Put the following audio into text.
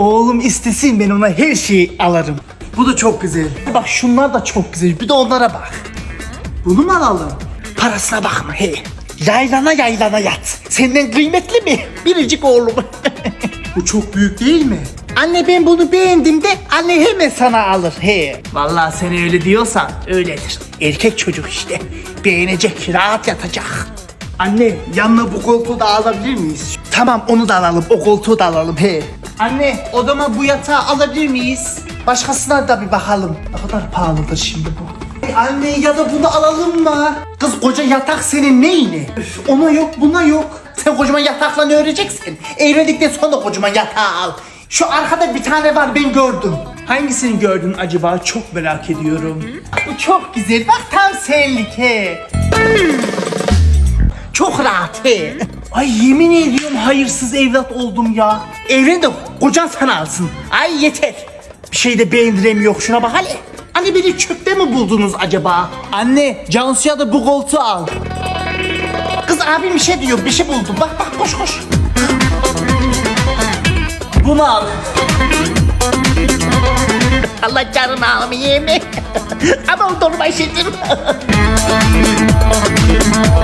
Oğlum istesin ben ona her şeyi alırım. Bu da çok güzel. Bak şunlar da çok güzel. Bir de onlara bak. Bunu mu alalım? Parasına bakma he. Yaylana yaylana yat. Senden kıymetli mi? Biricik oğlum. Bu çok büyük değil mi? Anne ben bunu beğendim de anne hemen sana alır he. Vallahi sen öyle diyorsan öyledir. Erkek çocuk işte. Beğenecek, rahat yatacak. Anne yanına bu koltuğu da alabilir miyiz? Tamam onu da alalım, o koltuğu da alalım he. Anne odama bu yatağı alabilir miyiz? Başkasına da bir bakalım. Ne kadar pahalıdır şimdi bu? Anne ya da bunu alalım mı? Kız koca yatak senin neyine? Ona yok buna yok. Sen kocaman yatakla ne öreceksin? Evlendikten sonra kocaman yatağı al. Şu arkada bir tane var ben gördüm. Hangisini gördün acaba? Çok merak ediyorum. Bu çok güzel. Bak tam senlik he. Çok rahat he. Ay yemin ediyorum hayırsız evlat oldum ya. Evlen kocan sana alsın. Ay yeter. Bir şey de beğendiremiyor şuna bak hele. Anne beni çöpte mi buldunuz acaba? Anne Cansu'ya da bu koltuğu al. Kız abim bir şey diyor bir şey buldum. Bak bak koş koş. Bunu al. Allah canını almayayım. Ama o durma işidir.